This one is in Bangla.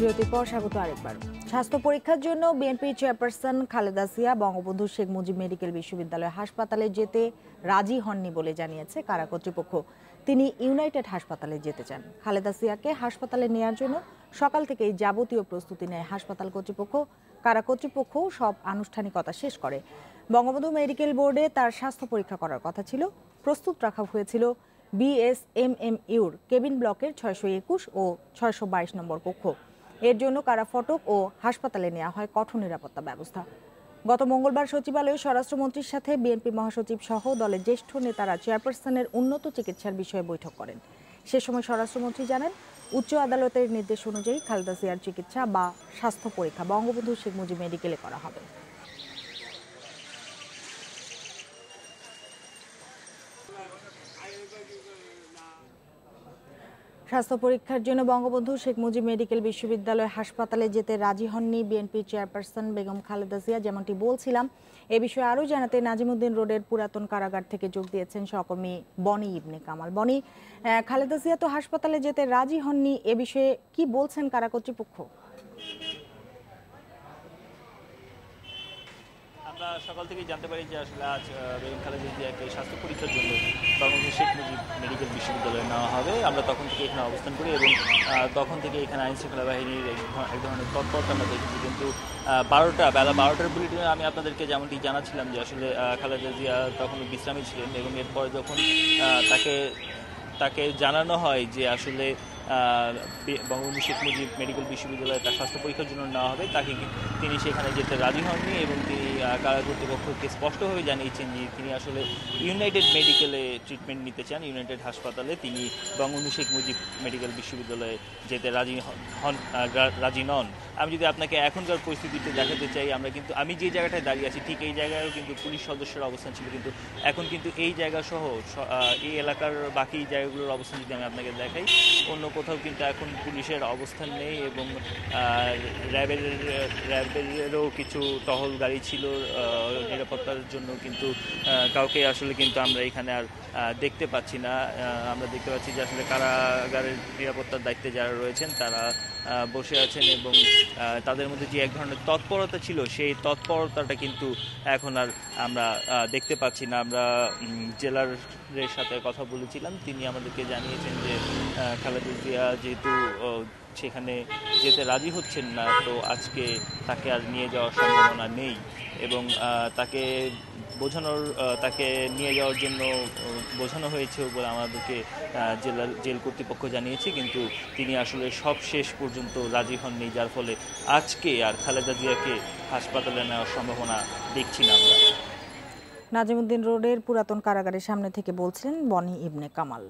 বিরতির পর স্বাগত আরেকবার। স্বাস্থ্য পরীক্ষার জন্য BNP chairperson Khaleda Zia, Bangabandhu Sheikh Mujib medical বিশ্ববিদ্যালয় হাসপাতালে যেতে রাজি হননি বলে জানিয়েছে কারা কর্তৃপক্ষ। তিনি ইউনাইটেড হাসপাতালে যেতে চান। খালেদা জিয়াকে হাসপাতালে নেয়ার জন্য সকাল থেকেই যাবতীয় প্রস্তুতি নেয় হাসপাতাল কর্তৃপক্ষ। কারা কর্তৃপক্ষ সব আনুষ্ঠানিকতা শেষ করে। বঙ্গবন্ধু মেডিকেল বোর্ডে তার স্বাস্থ্য পরীক্ষা করার কথা ছিল। প্রস্তুত রাখা হয়েছিল বিএসএমএমইউর কেবিন ব্লকের ছয়শো একুশ ও ছয়শো বাইশ নম্বর কক্ষ। এর জন্য কারা ফটক ও হাসপাতালে নেওয়া হয় কঠোর নিরাপত্তা ব্যবস্থা। গত মঙ্গলবার সচিবালয়ে স্বরাষ্ট্রমন্ত্রীর সাথে বিএনপি মহাসচিব সহ দলের জ্যেষ্ঠ নেতারা চেয়ারপারসনের উন্নত চিকিৎসার বিষয়ে বৈঠক করেন। সে সময় স্বরাষ্ট্রমন্ত্রী জানান, উচ্চ আদালতের নির্দেশ অনুযায়ী খালেদা জিয়ার চিকিৎসা বা স্বাস্থ্য পরীক্ষা বঙ্গবন্ধু শেখ মুজিব মেডিকেলে করা হবে। স্বাস্থ্য পরীক্ষার জন্য বঙ্গবন্ধু শেখ মুজিব মেডিকেল বিশ্ববিদ্যালয় হাসপাতালে যেতে রাজি হননি বিএনপি চেয়ারপারসন বেগম খালেদা জিয়া, যেমনটি বলছিলাম। এ বিষয়ে আরও জানাতে নাজিমুদ্দিন রোডের পুরাতন কারাগার থেকে যোগ দিয়েছেন সহকর্মী বনি ইবনে কামাল। বনি খালেদা জিয়া তো হাসপাতালে যেতে রাজি হননি, এ বিষয়ে কি বলছেন কারা কর্তৃপক্ষ? আমরা সকাল থেকেই জানতে পারি যে আসলে আজ বেগম খালেদা জিয়াকে স্বাস্থ্য পরীক্ষার জন্য বঙ্গবন্ধু শেখ মুজিব মেডিকেল বিশ্ববিদ্যালয়ে নেওয়া হবে। আমরা তখন থেকে এখানে অবস্থান করি এবং তখন থেকে এখানে আইন শৃঙ্খলা বাহিনীর এক ধরনের তৎপরতা আমরা দেখেছি। কিন্তু বারোটা, বেলা বারোটার বুলেটিনে আমি আপনাদেরকে যেমনটি জানাচ্ছিলাম যে আসলে খালেদা জিয়া তখন বিশ্রামে ছিলেন এবং এরপরে যখন তাকে তাকে জানানো হয় যে আসলে বঙ্গবন্ধু শেখ মুজিব মেডিকেল বিশ্ববিদ্যালয়ে তার স্বাস্থ্য পরীক্ষার জন্য নেওয়া হবে। তাকে তিনি সেখানে যেতে রাজি হননি এবং তিনি কারা কর্তৃপক্ষকে স্পষ্টভাবে জানিয়েছেন যে তিনি আসলে ইউনাইটেড মেডিকেলে ট্রিটমেন্ট নিতে চান ইউনাইটেড হাসপাতালে তিনি বঙ্গবন্ধু শেখ মুজিব মেডিকেল বিশ্ববিদ্যালয়ে যেতে রাজি হন- রাজি নন। আমি যদি আপনাকে এখনকার পরিস্থিতিতে দেখাতে চাই, আমরা কিন্তু আমি যে জায়গাটায় দাঁড়িয়ে আছি ঠিক এই জায়গায়ও কিন্তু পুলিশ সদস্যের অবস্থান ছিল, কিন্তু এখন কিন্তু এই জায়গা সহ এই এলাকার বাকি জায়গাগুলোর অবস্থান যদি আমি আপনাকে দেখাই, অন্য কোথাও কিন্তু এখন পুলিশের অবস্থান নেই এবং র্যাবের র্যাবেরও কিছু টহল গাড়ি ছিল নিরাপত্তার জন্য কিন্তু কাউকে আসলে কিন্তু আমরা এখানে আর দেখতে পাচ্ছি না। আমরা দেখতে পাচ্ছি যে আসলে কারাগারের নিরাপত্তার দায়িত্বে যারা রয়েছেন তারা বসে আছেন এবং তাদের মধ্যে যে এক ধরনের তৎপরতা ছিল সেই তৎপরতাটা কিন্তু এখন আর আমরা দেখতে পাচ্ছি না। আমরা জেলার সাথে কথা বলেছিলাম তিনি আমাদেরকে জানিয়েছেন যে আহ, খালেদা জিয়া যেহেতু সেখানে যেতে রাজি হচ্ছেন না, তো আজকে তাকে আর নিয়ে যাওয়ার সম্ভাবনা নেই এবং তাকে বোঝানোর তাকে নিয়ে যাওয়ার জন্য বোঝানো হয়েছে বলে আমাদেরকে জেলার জেল কর্তৃপক্ষ জানিয়েছে, কিন্তু তিনি আসলে সব শেষ পর্যন্ত রাজি হননি, যার ফলে আজকে আর খালেদা জিয়াকে হাসপাতালে নেওয়ার সম্ভাবনা দেখছি না আমরা। নাজিমুদ্দিন রোডের পুরাতন কারাগারের সামনে থেকে বলছিলেন বনি ইবনে কামাল।